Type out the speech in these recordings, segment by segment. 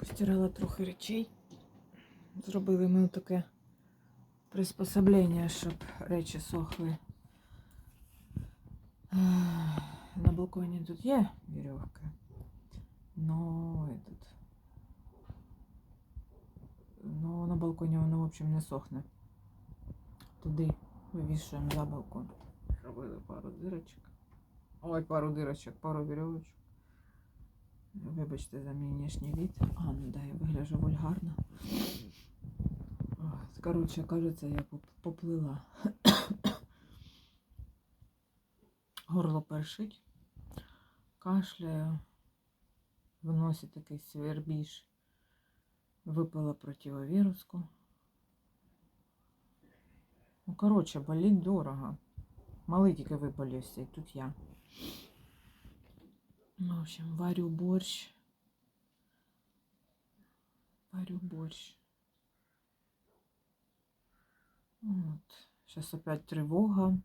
Постирала трохи речей. Зробили ми таке приспособлення, щоб речі сохли. На балконі тут є вірьовка. Но этот. Но на балконі воно, в общем, не сохне. Туди вивішуємо за балкон. Робили пару дирочок. Ой, пару дирочок, пару вірьовочок. Вибачте за мій внешній вид. А, ну да, я вигляжу вульгарно. Коротше, кажеться, я поп- поплила. Горло першить. Кашляю. В носі такий свербіж. Випила противовіруску. Ну, коротше, болить дорого. Малий тільки виболівся, і тут я. Ну, В общем, варю борщ. Варю борщ. Вот. Сейчас опять тревога.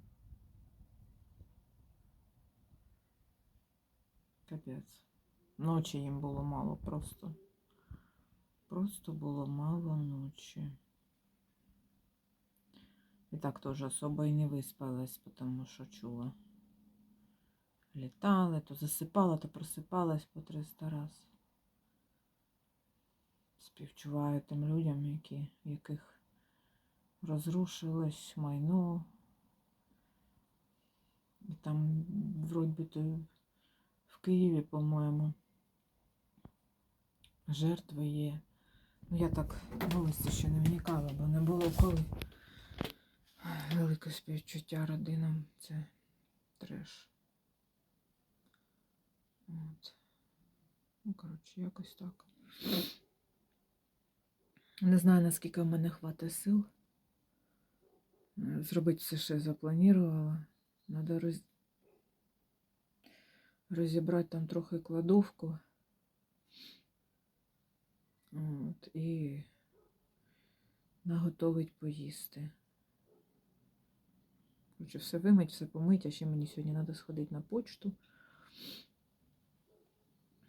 Капець. Ночі їм було мало просто. Просто було мало ночі. І так теж особо і не виспалась, тому що чула. Літали, то засипала, то просипалась по 300 раз. Співчуваю тим людям, які, яких розрушилось майно. І там, вроді то в Києві, по-моєму, жертви є. Ну, я так новості ще не вникала, бо не було коли. Велике співчуття родинам це треш. От. Ну, коротше, якось так. Не знаю, наскільки в мене хватить сил. Зробити все, що я запланувала. Надо роз... розібрати там трохи кладовку. От, і наготовить поїсти. Короче, все вимить, все помить, а ще мені сьогодні треба сходити на почту.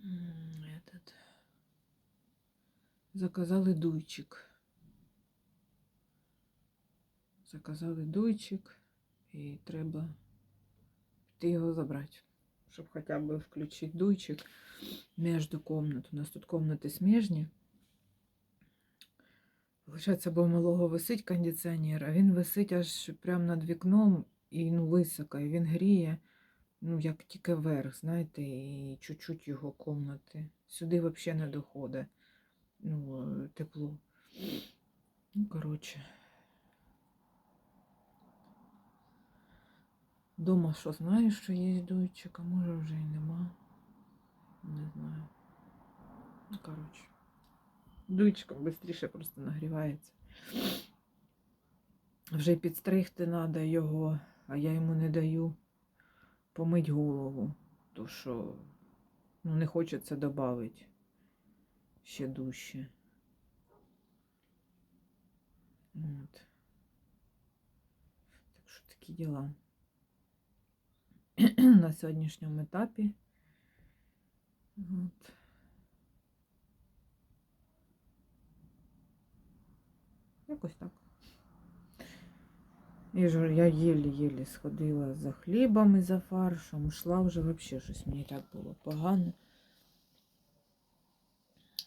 Этот. Заказали дуйчик. Заказали дуйчик і треба піти його забрати. Щоб хоча б включити дуйчик між комнат. У нас тут комнати сміжні. Получається, бо у малого висить кондиціонер, а він висить аж прямо над вікном і ну, високо, і він гріє, ну, як тільки верх, знаєте, і чуть-чуть його комнати. Сюди взагалі не доходить. Ну, е, тепло. Ну, коротше. Дома що знаю, що є дуйчик, а може вже і нема. Не знаю. Ну, коротше. Дуйчиком швидше просто нагрівається. Вже підстригти треба його, а я йому не даю помить голову, то що ну, не хочеться додати ще дужче. От. Так що такі діла. На сьогоднішньому етапі. От. Якось так. І ж я єлі-єлі сходила за хлібом і за фаршем. Ушла вже взагалі щось мені так було погано.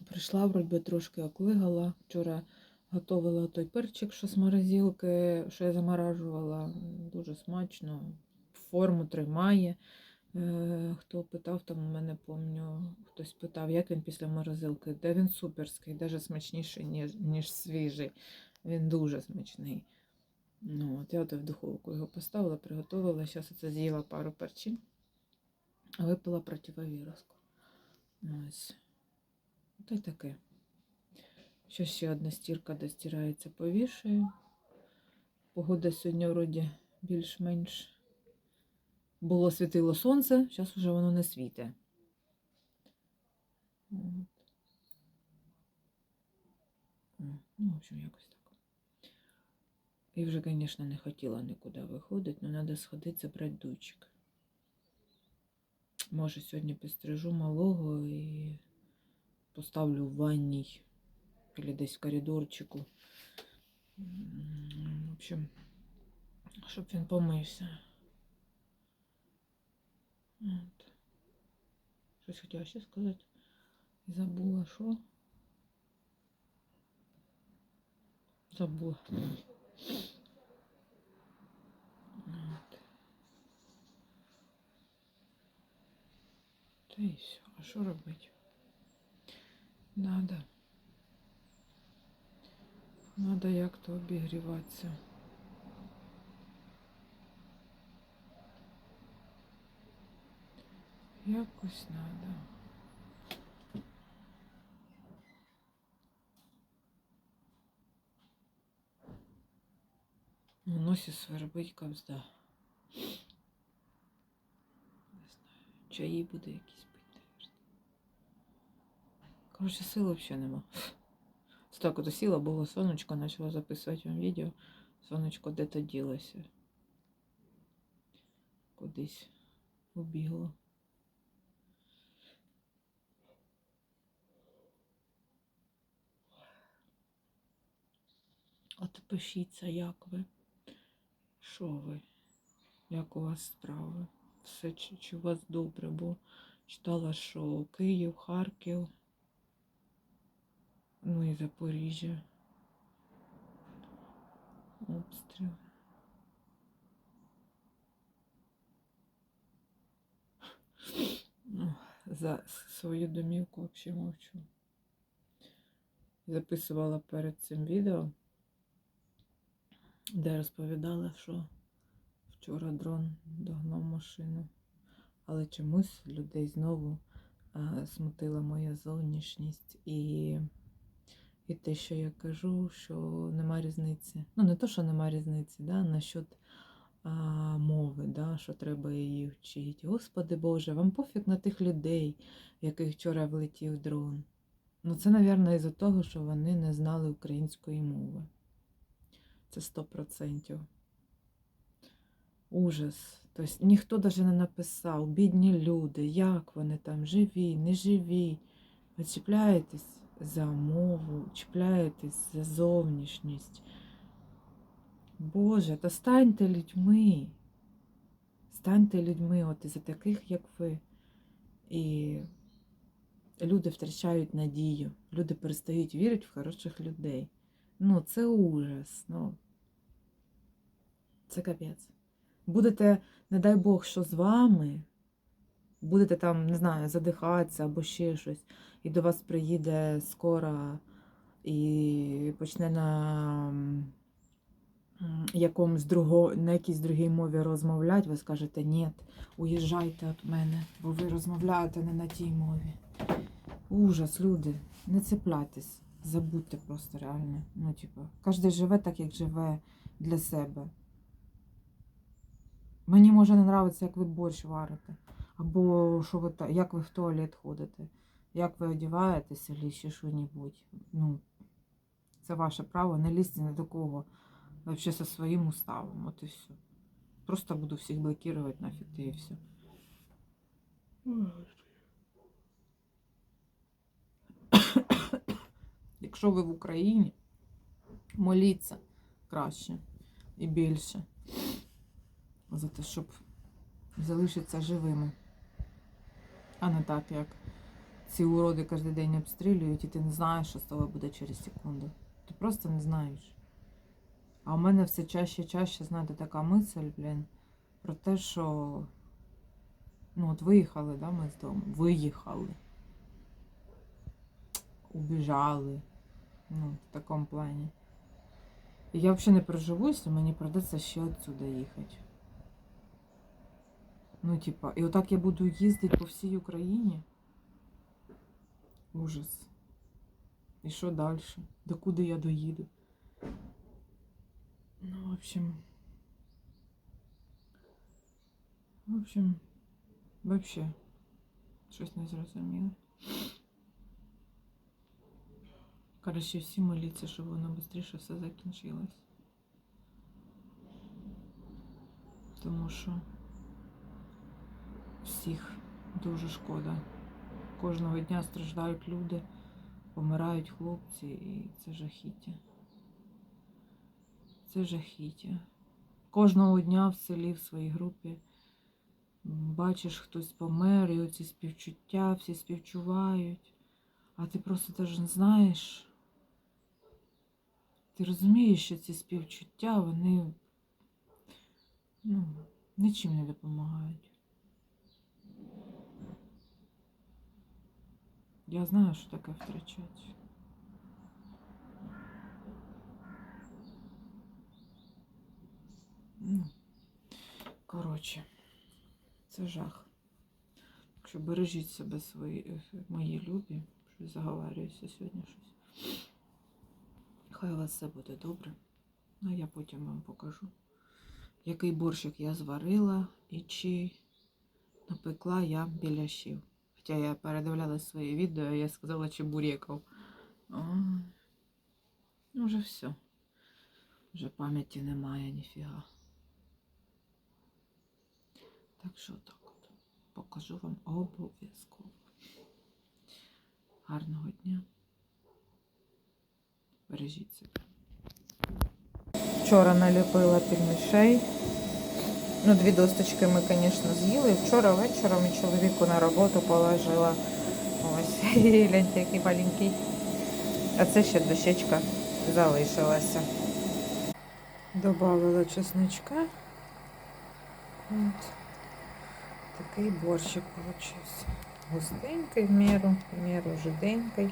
Прийшла, вроді трошки оклигала. Вчора готувала той перчик, що з морозилки, що я заморажувала. Дуже смачно. Форму тримає. Е, Хто питав, там у мене помню, хтось питав, як він після морозилки. Де він суперський, навіть смачніший, ніж, ніж свіжий. Він дуже смачний. Ну, от я в духовку його поставила, приготувала. Зараз оце з'їла пару перчин, випила противовіруску. Ось. Та й таке. Що ще одна стірка достирається, повішаю. Погода сьогодні вроді більш-менш було світило сонце, зараз уже воно не світе. Ну, в общем, якось так. І вже, звісно, не хотіла нікуди виходити, але треба сходити забрати дучик. Може, сьогодні підстрижу малого і поставлю в ванній или десь в коридорчику. В общем, щоб він помився. От. Щось хотіла ще сказати. Забула, що? Забула. Та і все. А що робити? Надо. Надо як-то обігріватися. Якось надо. У носі свербить кавзда. Не знаю. Чаї буде якісь. Коротше, сил взагалі нема. Це так от сіла, було сонечко, почала записувати вам відео. Сонечко де-то ділося. Кудись убігло. От пишіться, як ви? Що ви? Як у вас справи? Все чи, чи у вас добре? Бо читала, що Київ, Харків, ну і Запоріжжя. Обстріл. Ну, За свою домівку взагалі мовчу. Записувала перед цим відео, де розповідала, що вчора дрон догнав машину. Але чомусь людей знову а, смутила моя зовнішність і, і те, що я кажу, що нема різниці. Ну, не то, що нема різниці, да, насчет а, мови, да, що треба її вчити. Господи Боже, вам пофіг на тих людей, в яких вчора влетів дрон. Ну, це, мабуть, із-за того, що вони не знали української мови. Це 100%. Ужас. Тобто ніхто навіть не написав, бідні люди, як вони там, живі, не живі. Ви чіпляєтесь за мову, чіпляєтесь за зовнішність. Боже, та станьте людьми. Станьте людьми, от із-за таких, як ви. І люди втрачають надію, люди перестають вірити в хороших людей. Ну, це ужас. Ну, це капець. Будете, не дай Бог, що з вами, будете там, не знаю, задихатися або ще щось, і до вас приїде скоро і почне на якомусь друго, на якійсь другій мові розмовляти, ви скажете, ні, уїжджайте від мене, бо ви розмовляєте не на тій мові. Ужас, люди, не цепляйтесь, забудьте просто реально. Ну, типу, кожен живе так, як живе для себе. Мені може не нравиться, як ви борщ варите, або що ви як ви в туалет ходите, як ви одягаєтеся, або ще що-небудь. Ну, це ваше право, не лізьте ні до кого. Вообще со своїм уставом, от і все. Просто буду всіх блокувати нафіг, і все. Якщо ви в Україні, моліться краще і більше за те, щоб залишитися живими. А не так, як ці уроди кожен день обстрілюють, і ти не знаєш, що з тобою буде через секунду. Ти просто не знаєш. А у мене все чаще чаще, знаєте, така мисль, блін, про те, що ну от виїхали, да, ми з дому, виїхали. Убіжали. Ну, в такому плані. І я взагалі не проживусь, і мені придеться ще отсюди їхати. Ну, типа, і отак я буду їздити по всій Україні. Ужас. І що далі? До куди я доїду? Ну, в общем. В общем, вообще, щось не зрозуміло. Коротше, всі моліться, щоб воно швидше все закінчилось. Тому що всіх дуже шкода. Кожного дня страждають люди. помирають хлопці, і це жахіття. Це жахіття. Кожного дня в селі, в своїй групі бачиш, хтось помер, і оці співчуття, всі співчувають, а ти просто теж не знаєш. Ти розумієш, що ці співчуття, вони ну, нічим не допомагають. Я знаю, що таке втрачати. Ну, коротше, це жах. Так що бережіть себе свої, е, мої любі, що заговарююся сьогодні щось. Хай у вас все буде добре. А я потім вам покажу, який борщик я зварила і чи напекла я біляшів. Хоча я передивляла свої відео, я сказала чебуреков. Ой, Ну, вже все. Вже пам'яті немає ніфіга. Так що так от. Покажу вам обов'язково. Гарного дня. Бережіть себе. Вчора наліпила пельмішей. Ну, дві досточки ми, звісно, з'їли. Вчора вечором чоловіку на роботу положила. Ось, гляньте, який маленький. А це ще дощечка залишилася. Добавила чесничка. От. Такий борщик получився. Густенький в міру, в міру жиденький.